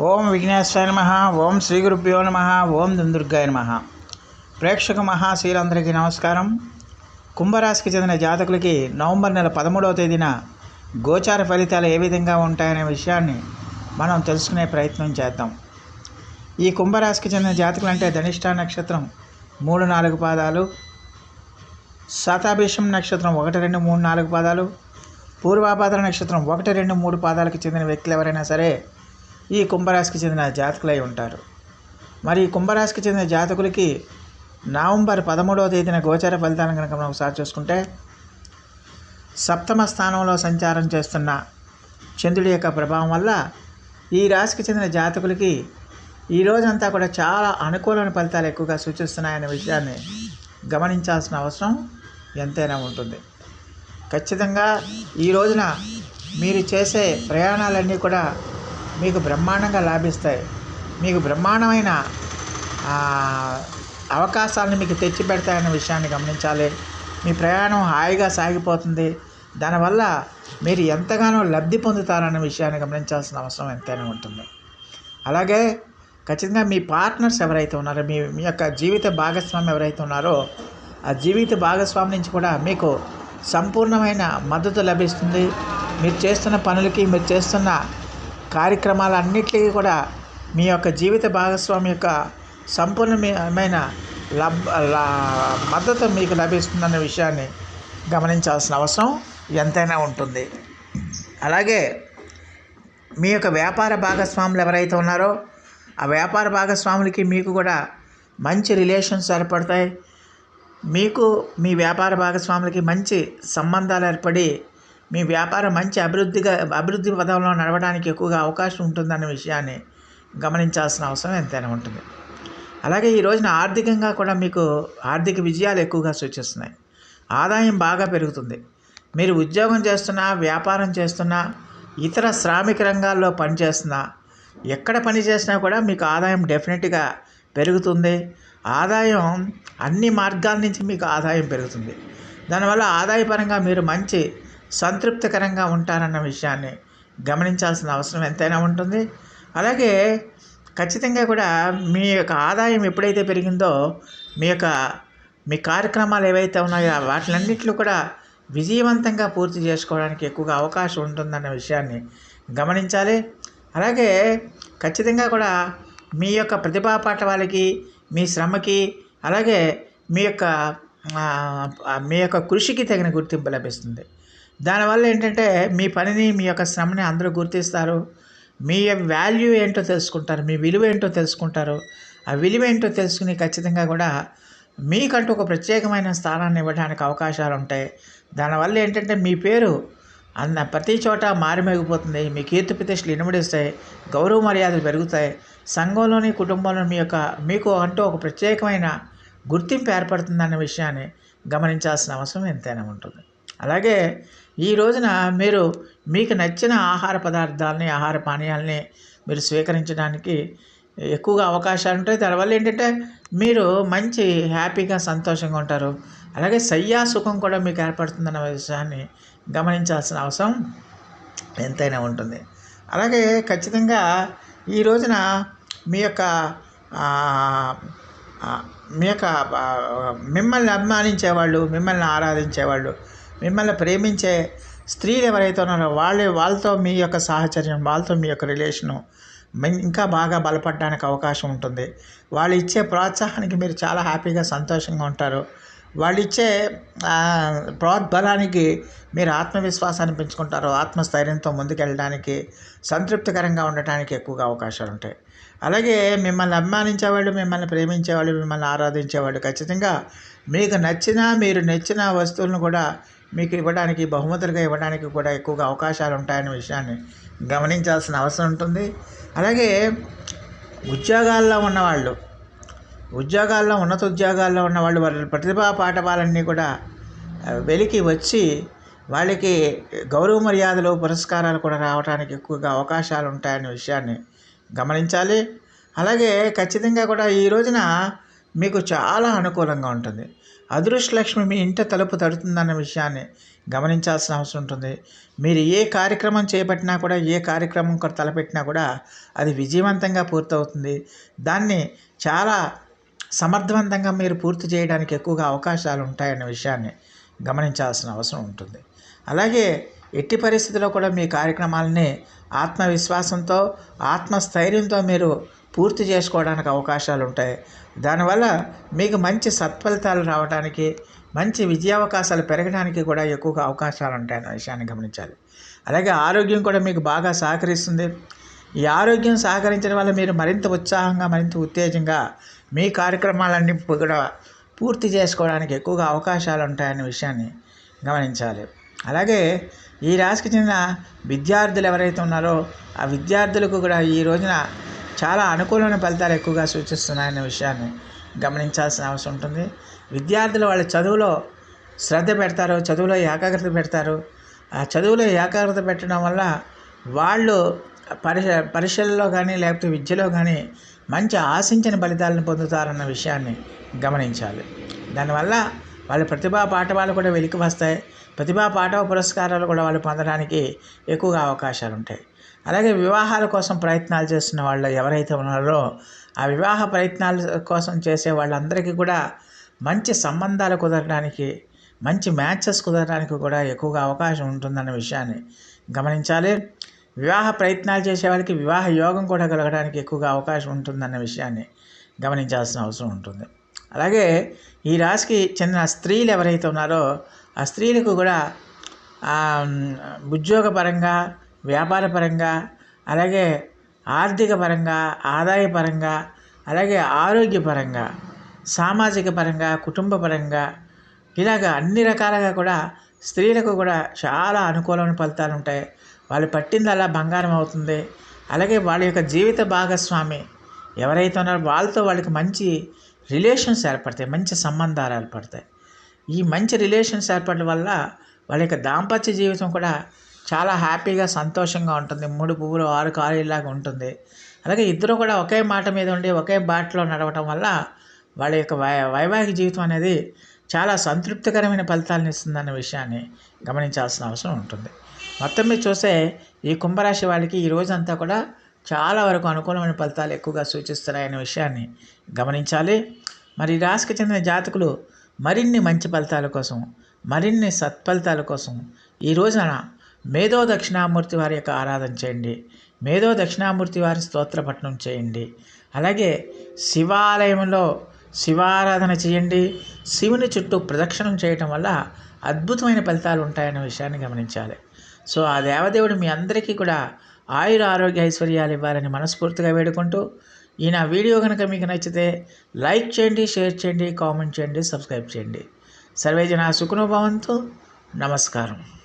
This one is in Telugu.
ఓం విఘ్నేశ్వర నమ ఓం శ్రీ గురుభ్యో నమ ఓం దుందుర్గాయ నమ. ప్రేక్షక మహాశీలందరికీ నమస్కారం. కుంభరాశికి చెందిన జాతకులకి నవంబర్ నెల పదమూడవ తేదీన గోచార ఫలితాలు ఏ విధంగా ఉంటాయనే విషయాన్ని మనం తెలుసుకునే ప్రయత్నం చేద్దాం. ఈ కుంభరాశికి చెందిన జాతకులు అంటే ధనిష్ట నక్షత్రం మూడు నాలుగు పాదాలు శతాభిషం నక్షత్రం ఒకటి రెండు మూడు నాలుగు పాదాలు పూర్వాపాద నక్షత్రం ఒకటి రెండు మూడు పాదాలకు చెందిన వ్యక్తులు ఎవరైనా సరే ఈ కుంభరాశికి చెందిన జాతకులై ఉంటారు. మరి ఈ కుంభరాశికి చెందిన జాతకులకి నవంబర్ పదమూడవ తేదీన గోచర ఫలితాలను కనుక మనం ఒకసారి చూసుకుంటే సప్తమ స్థానంలో సంచారం చేస్తున్న చంద్రుడి యొక్క ప్రభావం వల్ల ఈ రాశికి చెందిన జాతకులకి ఈ రోజంతా కూడా చాలా అనుకూలమైన ఫలితాలు ఎక్కువగా సూచిస్తున్నాయనే విషయాన్ని గమనించాల్సిన అవసరం ఎంతైనా ఉంటుంది. ఖచ్చితంగా ఈ రోజున మీరు చేసే ప్రయాణాలన్నీ కూడా మీకు బ్రహ్మాండంగా లాభిస్తాయి. మీకు బ్రహ్మాండమైన అవకాశాలను మీకు తెచ్చి పెడతాయన్న విషయాన్ని గమనించాలి. మీ ప్రయాణం హాయిగా సాగిపోతుంది. దానివల్ల మీరు ఎంతగానో లబ్ధి పొందుతారన్న విషయాన్ని గమనించాల్సిన అవసరం ఎంతైనా ఉంటుంది. అలాగే ఖచ్చితంగా మీ పార్ట్నర్స్ ఎవరైతే ఉన్నారో మీ మీ యొక్క జీవిత భాగస్వామి ఎవరైతే ఉన్నారో ఆ జీవిత భాగస్వామి నుంచి కూడా మీకు సంపూర్ణమైన మద్దతు లభిస్తుంది. మీరు చేస్తున్న పనులకి మీరు చేస్తున్న కార్యక్రమాలన్నిటికీ కూడా మీ యొక్క జీవిత భాగస్వామి యొక్క సంపూర్ణమైన లబ్ మద్దతు మీకు లభిస్తుందన్న విషయాన్ని గమనించాల్సిన అవసరం ఎంతైనా ఉంటుంది. అలాగే మీ యొక్క వ్యాపార భాగస్వాములు ఎవరైతే ఉన్నారో ఆ వ్యాపార భాగస్వాములకి మీకు కూడా మంచి రిలేషన్స్ ఏర్పడతాయి. మీకు మీ వ్యాపార భాగస్వాములకి మంచి సంబంధాలు ఏర్పడి మీ వ్యాపారం మంచి అభివృద్ధిగా అభివృద్ధి పదంలో నడవడానికి ఎక్కువగా అవకాశం ఉంటుందన్న విషయాన్ని గమనించాల్సిన అవసరం ఎంతైనా ఉంటుంది. అలాగే ఈ రోజున ఆర్థికంగా కూడా మీకు ఆర్థిక విజయాలు ఎక్కువగా సూచిస్తున్నాయి. ఆదాయం బాగా పెరుగుతుంది. మీరు ఉద్యోగం చేస్తున్నా వ్యాపారం చేస్తున్నా ఇతర శ్రామిక రంగాల్లో పనిచేస్తున్నా ఎక్కడ పని చేసినా కూడా మీకు ఆదాయం డెఫినెట్గా పెరుగుతుంది. ఆదాయం అన్ని మార్గాల నుంచి మీకు ఆదాయం పెరుగుతుంది. దానివల్ల ఆదాయపరంగా మీరు మంచి సంతృప్తికరంగా ఉంటారన్న విషయాన్ని గమనించాల్సిన అవసరం ఎంతైనా ఉంటుంది. అలాగే ఖచ్చితంగా కూడా మీ యొక్క ఆదాయం ఎప్పుడైతే పెరిగిందో మీ యొక్క మీ కార్యక్రమాలు ఏవైతే ఉన్నాయో వాటిలన్నింటిలో కూడా విజయవంతంగా పూర్తి చేసుకోవడానికి ఎక్కువగా అవకాశం ఉంటుందన్న విషయాన్ని గమనించాలి. అలాగే ఖచ్చితంగా కూడా మీ యొక్క ప్రతిభా పాఠవాలకి మీ శ్రమకి అలాగే మీ యొక్క మీ యొక్క కృషికి తగిన గుర్తింపు లభిస్తుంది. దానివల్ల ఏంటంటే మీ పనిని మీ యొక్క శ్రమని అందరూ గుర్తిస్తారు. మీ వాల్యూ ఏంటో తెలుసుకుంటారు మీ విలువ ఏంటో తెలుసుకుంటారు. ఆ విలువ ఏంటో తెలుసుకుని ఖచ్చితంగా కూడా మీకంటూ ఒక ప్రత్యేకమైన స్థానాన్ని ఇవ్వడానికి అవకాశాలు ఉంటాయి. దానివల్ల ఏంటంటే మీ పేరు అన్న ప్రతి చోట మారిమేగిపోతుంది మీ కీర్తి ప్రతిష్టలు ఇనుమడిస్తాయి గౌరవ మర్యాదలు పెరుగుతాయి. సంఘంలోని కుటుంబంలో మీ యొక్క మీకు అంటూ ఒక ప్రత్యేకమైన గుర్తింపు ఏర్పడుతుందన్న విషయాన్ని గమనించాల్సిన అవసరం ఎంతైనా ఉంటుంది. అలాగే ఈ రోజున మీరు మీకు నచ్చిన ఆహార పదార్థాలని ఆహార పానీయాలని మీరు స్వీకరించడానికి ఎక్కువగా అవకాశాలు ఉంటాయి. దానివల్ల ఏంటంటే మీరు మంచి హ్యాపీగా సంతోషంగా ఉంటారు. అలాగే సయ్యా సుఖం కూడా మీకు ఏర్పడుతుందన్న విషయాన్ని గమనించాల్సిన అవసరం ఎంతైనా ఉంటుంది. అలాగే ఖచ్చితంగా ఈ రోజున మీ యొక్క మీ యొక్క మిమ్మల్ని అభిమానించేవాళ్ళు మిమ్మల్ని ఆరాధించేవాళ్ళు మిమ్మల్ని ప్రేమించే స్త్రీలు ఎవరైతే ఉన్నారో వాళ్ళే వాళ్ళతో మీ యొక్క సాహచర్యం వాళ్ళతో మీ యొక్క రిలేషను ఇంకా బాగా బలపడడానికి అవకాశం ఉంటుంది. వాళ్ళు ఇచ్చే ప్రోత్సాహానికి మీరు చాలా హ్యాపీగా సంతోషంగా ఉంటారు. వాళ్ళు ఇచ్చే ప్రోద్బలానికి మీరు ఆత్మవిశ్వాసాన్ని పెంచుకుంటారు. ఆత్మస్థైర్యంతో ముందుకెళ్ళడానికి సంతృప్తికరంగా ఉండటానికి ఎక్కువగా అవకాశాలు ఉంటాయి. అలాగే మిమ్మల్ని అభిమానించేవాళ్ళు మిమ్మల్ని ప్రేమించేవాళ్ళు మిమ్మల్ని ఆరాధించేవాళ్ళు ఖచ్చితంగా మీకు నచ్చిన మీరు నచ్చిన వస్తువులను కూడా మీకు ఇవ్వడానికి బహుమతులుగా ఇవ్వడానికి కూడా ఎక్కువగా అవకాశాలు ఉంటాయనే విషయాన్ని గమనించాల్సిన అవసరం ఉంటుంది. అలాగే ఉద్యోగాల్లో ఉన్నవాళ్ళు ఉద్యోగాల్లో ఉన్నత ఉద్యోగాల్లో ఉన్న వాళ్ళు వాళ్ళ ప్రతిభా పాఠవాలన్నీ కూడా వెలికి వచ్చి వాళ్ళకి గౌరవ మర్యాదలు పురస్కారాలు కూడా రావడానికి ఎక్కువగా అవకాశాలు ఉంటాయనే విషయాన్ని గమనించాలి. అలాగే ఖచ్చితంగా కూడా ఈ రోజున మీకు చాలా అనుకూలంగా ఉంటుంది. అదృష్టలక్ష్మి మీ ఇంట తలుపు తడుతుందన్న విషయాన్ని గమనించాల్సిన అవసరం ఉంటుంది. మీరు ఏ కార్యక్రమం చేపట్టినా కూడా ఏ కార్యక్రమం కూడా తలపెట్టినా కూడా అది విజయవంతంగా పూర్తవుతుంది. దాన్ని చాలా సమర్థవంతంగా మీరు పూర్తి చేయడానికి ఎక్కువగా అవకాశాలు ఉంటాయన్న విషయాన్ని గమనించాల్సిన అవసరం ఉంటుంది. అలాగే ఎట్టి పరిస్థితుల్లో కూడా మీ కార్యక్రమాలని ఆత్మవిశ్వాసంతో ఆత్మస్థైర్యంతో మీరు పూర్తి చేసుకోవడానికి అవకాశాలు ఉంటాయి దానివల్ల మీకు మంచి సత్ఫలితాలు రావడానికి మంచి విజయావకాశాలు పెరగడానికి కూడా ఎక్కువగా అవకాశాలు ఉంటాయన్న విషయాన్ని గమనించాలి. అలాగే ఆరోగ్యం కూడా మీకు బాగా సహకరిస్తుంది. ఈ ఆరోగ్యం సహకరించడం వల్ల మీరు మరింత ఉత్సాహంగా మరింత ఉత్తేజంగా మీ కార్యక్రమాలన్నీ కూడా పూర్తి చేసుకోవడానికి ఎక్కువగా అవకాశాలు ఉంటాయనే విషయాన్ని గమనించాలి. అలాగే ఈ రాశికి చెందిన విద్యార్థులు ఎవరైతే ఉన్నారో ఆ విద్యార్థులకు కూడా ఈ రోజున చాలా అనుకూలమైన ఫలితాలు ఎక్కువగా సూచిస్తున్నాయన్న విషయాన్ని గమనించాల్సిన అవసరం ఉంటుంది. విద్యార్థులు వాళ్ళ చదువులో శ్రద్ధ పెడతారు చదువులో ఏకాగ్రత పెడతారు. ఆ చదువులో ఏకాగ్రత పెట్టడం వల్ల వాళ్ళు పరీక్ష పరీక్షల్లో కానీ లేకపోతే విద్యలో కానీ మంచి ఆశించిన ఫలితాలను పొందుతారన్న విషయాన్ని గమనించాలి. దానివల్ల వాళ్ళ ప్రతిభా పాఠవాలు కూడా వెలికి వస్తాయి. ప్రతిభా పాఠవ పురస్కారాలు కూడా వాళ్ళు పొందడానికి ఎక్కువగా అవకాశాలు ఉంటాయి అలాగే వివాహాల కోసం ప్రయత్నాలు చేస్తున్న వాళ్ళు ఎవరైతే ఉన్నారో ఆ వివాహ ప్రయత్నాల కోసం చేసే వాళ్ళందరికీ కూడా మంచి సంబంధాలు కుదరడానికి మంచి మ్యాచెస్ కుదరడానికి కూడా ఎక్కువగా అవకాశం ఉంటుందన్న విషయాన్ని గమనించాలి. వివాహ ప్రయత్నాలు చేసే వాళ్ళకి వివాహ యోగం కూడా కలగడానికి ఎక్కువగా అవకాశం ఉంటుందన్న విషయాన్ని గమనించాల్సిన అవసరం ఉంటుంది. అలాగే ఈ రాశికి చెందిన స్త్రీలు ఎవరైతే ఉన్నారో ఆ స్త్రీలకు కూడా ఉద్యోగపరంగా వ్యాపారపరంగా అలాగే ఆర్థిక పరంగా ఆదాయపరంగా అలాగే ఆరోగ్యపరంగా సామాజిక పరంగా కుటుంబ పరంగా ఇలాగ అన్ని రకాలుగా కూడా స్త్రీలకు కూడా చాలా అనుకూలమైన ఫలితాలు ఉంటాయి. వాళ్ళు పట్టిందల్లా బంగారం అవుతుంది. అలాగే వాళ్ళ యొక్క జీవిత భాగస్వామి ఎవరైతే ఉన్నారో వాళ్ళతో వాళ్ళకి మంచి రిలేషన్స్ ఏర్పడతాయి మంచి సంబంధాలు ఏర్పడతాయి. ఈ మంచి రిలేషన్స్ ఏర్పడడం వల్ల వాళ్ళ యొక్క దాంపత్య జీవితం కూడా చాలా హ్యాపీగా సంతోషంగా ఉంటుంది. మూడు పువ్వులు ఆరు కాయలాగా ఉంటుంది. అలాగే ఇద్దరు కూడా ఒకే మాట మీద ఉండి ఒకే బాటలో నడవటం వల్ల వాళ్ళ యొక్క వై వైవాహిక జీవితం అనేది చాలా సంతృప్తికరమైన ఫలితాలను ఇస్తుందన్న విషయాన్ని గమనించాల్సిన అవసరం ఉంటుంది. మొత్తం మీద చూస్తే ఈ కుంభరాశి వాళ్ళకి ఈ రోజంతా కూడా చాలా వరకు అనుకూలమైన ఫలితాలు ఎక్కువగా సూచిస్తున్నాయనే విషయాన్ని గమనించాలి. మరి రాశికి చెందిన జాతకులు మరిన్ని మంచి ఫలితాల కోసం మరిన్ని సత్ఫలితాల కోసం ఈ రోజున మేధో దక్షిణామూర్తి వారి యొక్క ఆరాధన చేయండి. మేధో దక్షిణామూర్తి వారి స్తోత్రపట్నం చేయండి. అలాగే శివాలయంలో శివారాధన చేయండి. శివుని చుట్టూ ప్రదక్షిణం చేయటం వల్ల అద్భుతమైన ఫలితాలు ఉంటాయన్న విషయాన్ని గమనించాలి. సో ఆ దేవదేవుడు మీ అందరికీ కూడా ఆయుర ఆరోగ్య ఐశ్వర్యాలు ఇవ్వాలని మనస్ఫూర్తిగా వేడుకుంటూ ఈ నా వీడియో కనుక మీకు నచ్చితే లైక్ చేయండి షేర్ చేయండి కామెంట్ చేయండి సబ్స్క్రైబ్ చేయండి. సర్వేజన సుఖనుభవంతో నమస్కారం.